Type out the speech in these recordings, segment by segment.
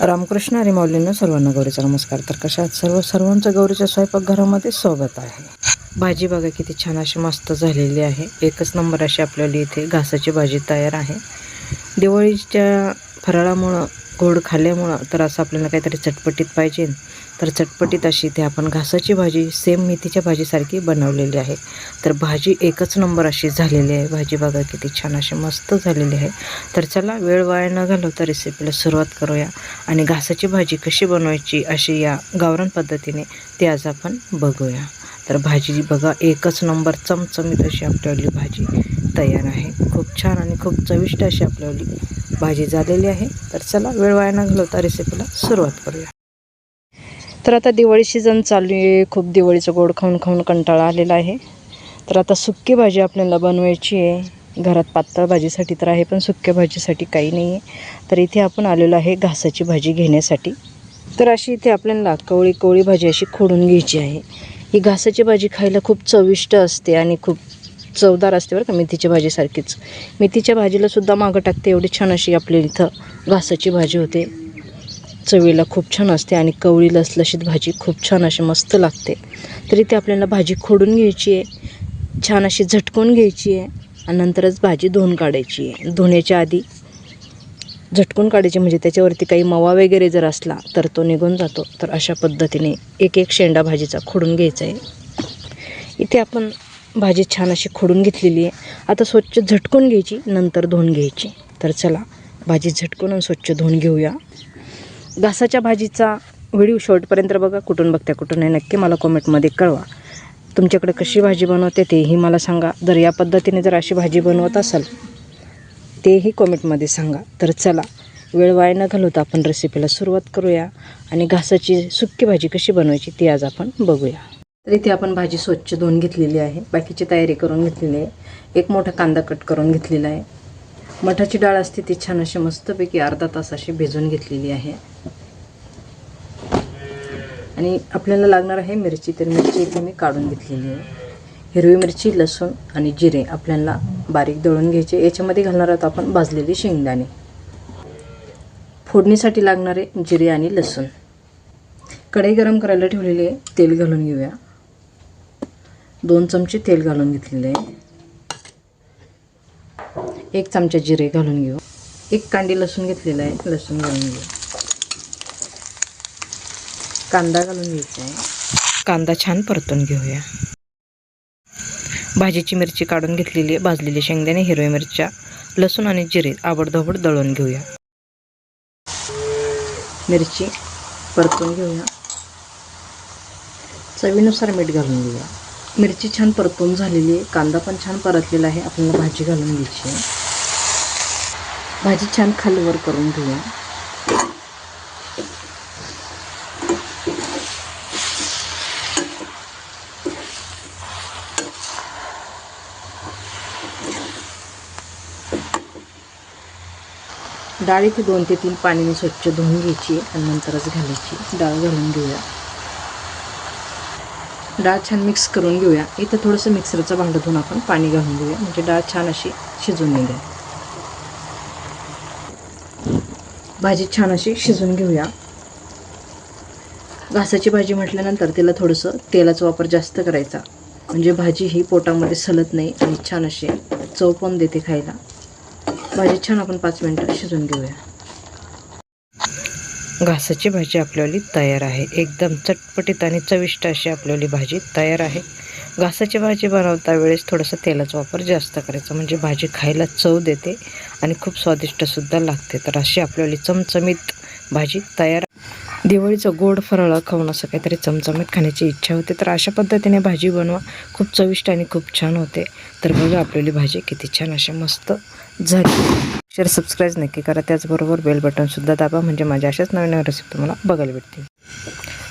रामकृष्ण आणि माऊलींना सर्वांना गौरीचा नमस्कार. तर कशा सर्व सर्वांचं गौरीच्या स्वयंपाकघरामध्ये स्वागत आहे. भाजी बघा किती छान अशी मस्त झालेली आहे. एकच नंबर अशी आपल्याला इथे घासाची भाजी तयार आहे. दिवाळीच्या फराळामुळं गोड खाल्ल्यामुळं तर असं आपल्याला काहीतरी चटपटीत पाहिजे. तर चटपटीत अशी इथे आपण घासाची भाजी सेम मेथीच्या भाजीसारखी बनवलेली आहे. तर भाजी एकच नंबर अशी झालेली आहे. भाजी बघा किती छान अशी मस्त झालेली आहे. तर चला वेळ वाया न घालवता रेसिपीला सुरुवात करूया. आणि घासाची भाजी कशी बनवायची अशी या गावरान पद्धतीने ती आज आपण बघूया. तर भाजी बघा एकच नंबर चमचमीत अशी आपल्यावली भाजी तयार आहे. खूप छान आणि खूप चविष्ट अशी आपल्यावली भाजी झालेली आहे. तर चला वेळ वाया न घालवता रेसिपीला सुरुवात करूया. तर आता दिवाळी सीझन चालू आहे. खूप दिवाळीचं गोड खाऊन खाऊन कंटाळा आलेला आहे. तर आता सुक्की भाजी आपल्याला बनवायची आहे. घरात पातळ भाजीसाठी तर आहे पण सुक्या भाजीसाठी काही नाही आहे. तर इथे आपण आलेलो आहे घासाची भाजी घेण्यासाठी. तर अशी इथे आपल्याला कवळी कवळी भाजी अशी खोडून घ्यायची आहे. ही घासाची भाजी खायला खूप चविष्ट असते आणि खूप चवदार असते बरं का मेथीच्या भाजीसारखीच. मेथीच्या भाजीलासुद्धा मागं टाकते. एवढी छान अशी आपल्या इथं घासाची भाजी होते. चवीला खूप छान असते आणि कवळी लसलशीत भाजी खूप छान अशी मस्त लागते. तर इथे आपल्याला भाजी खोडून घ्यायची आहे छान अशी झटकून घ्यायची आहे आणि नंतरच भाजी धुवून काढायची आहे. धुण्याच्या आधी झटकून काढायची म्हणजे त्याच्यावरती काही मवा वगैरे जर असला तर तो निघून जातो. तर अशा पद्धतीने एक एक शेंडा भाजीचा खोडून घ्यायचा आहे. इथे आपण भाजी छान अशी खोडून घेतलेली आहे. आता स्वच्छ झटकून घ्यायची नंतर धुवून घ्यायची. तर चला भाजी झटकून आणि स्वच्छ धुवून घेऊया. घासाच्या भाजीचा व्हिडिओ शॉर्टपर्यंत बघा कुठून बघत्या कुठून नाही नक्की मला कॉमेंटमध्ये कळवा. तुमच्याकडे कशी भाजी बनवते तेही मला सांगा. जर या पद्धतीने जर अशी भाजी बनवत असाल तेही कॉमेंटमध्ये सांगा. तर चला वेळ वाया न घालवता आपण रेसिपीला सुरुवात करूया आणि घासाची सुक्की भाजी कशी बनवायची ती आज आपण बघूया. तर इथे आपण भाजी स्वच्छ धुवून घेतलेली आहे. बाकीची तयारी करून घेतलेली आहे. एक मोठा कांदा कट करून घेतलेला आहे. मठाची डाळ असते ती छान अशी मस्तपैकी अर्धा तास अशी भिजवून घेतलेली आहे. आणि आपल्याला लागणार आहे मिरची तर मिरची इथे मी काढून घेतलेली आहे. हिरवी मिरची लसूण आणि जिरे आपल्याला बारीक दळून घ्यायचे. याच्यामध्ये घालणार आहोत आपण भाजलेली शेंगदाणे. फोडणीसाठी लागणारे जिरे आणि लसूण. कढई गरम करायला ठेवलेली आहे तेल घालून घेऊया. दोन चमचे तेल घालून घेतलेले आहे. एक चमचा जिरे घालून घेऊ. एक कांडी लसूण घेतलेला आहे लसूण घालून घेऊ. कांदा घालून घ्यायचा आहे. कांदा छान परतून घेऊया. भाजीची मिरची काढून घेतलेली आहे भाजलेली शेंगदाणे हिरव्या मिरच्या लसूण आणि जिरे आबडधोबड दळून घेऊया. मिरची परतून घेऊया. चवीनुसार मीठ घालून घेऊया. मिरची छान परतून झालेली आहे. कांदा पण छान परतलेला आहे. आपल्याला भाजी घालून घ्यायची आहे. भाजी छान खालीवर करून घेऊया. डाळ इथे दोन ते तीन पाण्याने स्वच्छ धुवून घ्यायची आणि नंतरच घालायची डाळ घालून घेऊया. डाळ छान मिक्स करून घेऊया. इथं थोडंसं मिक्सरचं भांडं धुवून आपण पाणी घालून घेऊया. म्हणजे डाळ छान अशी शिजून निघेल. भाजी छान अशी शिजून घेऊया. घासाची भाजी म्हटल्यानंतर तिला थोडंसं तेलाचा वापर जास्त करायचा. म्हणजे भाजी ही पोटामध्ये सलत नाही आणि छान अशी चव पण देते खायला. भाजी छान आपण पाच मिनटं शिजून घेऊया. घासाची भाजी आपल्याली तयार आहे. एकदम चटपटीत आणि चविष्ट अशी आपल्याली भाजी तयार आहे. घासाची भाजी बनवता वेळेस थोडंसं तेलाचा वापर जास्त करायचा. म्हणजे भाजी खायला चव देते आणि खूप स्वादिष्टसुद्धा लागते. तर अशी आपल्याली चमचमीत भाजी तयार दिवाळीचं गोड फराळ खाऊन असं काहीतरी चमचमीत खाण्याची इच्छा होते तर अशा पद्धतीने भाजी बनवा. खूप चविष्ट आणि खूप छान होते. तर बघा आपल्याली भाजी किती छान अशी मस्त झाली. शेअर सबस्क्राईब नक्की करा. त्याचबरोबर बेल बटनसुद्धा दाबा. म्हणजे माझ्या अशाच नवीन नवीन रेसिपी तुम्हाला बघायला भेटतील.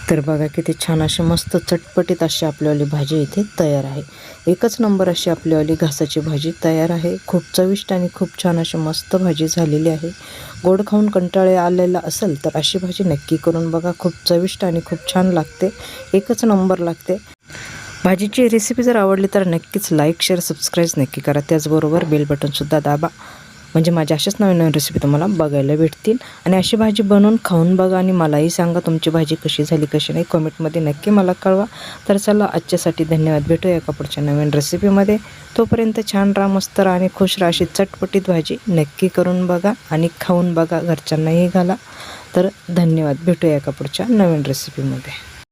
तर बघा किती छान अशी मस्त चटपटीत अशी आपल्यावाली भाजी इथे तयार आहे. एकच नंबर अशी आपल्यावाली घासाची भाजी तयार आहे. खूप चविष्ट आणि खूप छान अशी मस्त भाजी झालेली आहे. गोड खाऊन कंटाळे आलेला असेल तर अशी भाजी नक्की करून बघा. खूप चविष्ट आणि खूप छान लागते. एकच नंबर लागते. भाजीची रेसिपी जर आवडली तर नक्कीच लाईक शेअर सबस्क्राईब नक्की करा. त्याचबरोबर बेल बटनसुद्धा दाबा. म्हणजे माझ्या अशाच नवीन नवीन रेसिपी तुम्हाला बघायला भेटतील. आणि अशी भाजी बनवून खाऊन बघा आणि मलाही सांगा तुमची भाजी कशी झाली कशी नाही. कमेंटमध्ये नक्की मला कळवा. तर चला आजच्यासाठी धन्यवाद. भेटूया एका पुढच्या नवीन रेसिपीमध्ये तोपर्यंत छान राहा मस्त राहा आणि खुश राहा. अशी चटपटीत भाजी नक्की करून बघा आणि खाऊन बघा. घरच्यांनाही घाला. तर धन्यवाद. भेटूया एका पुढच्या नवीन रेसिपीमध्ये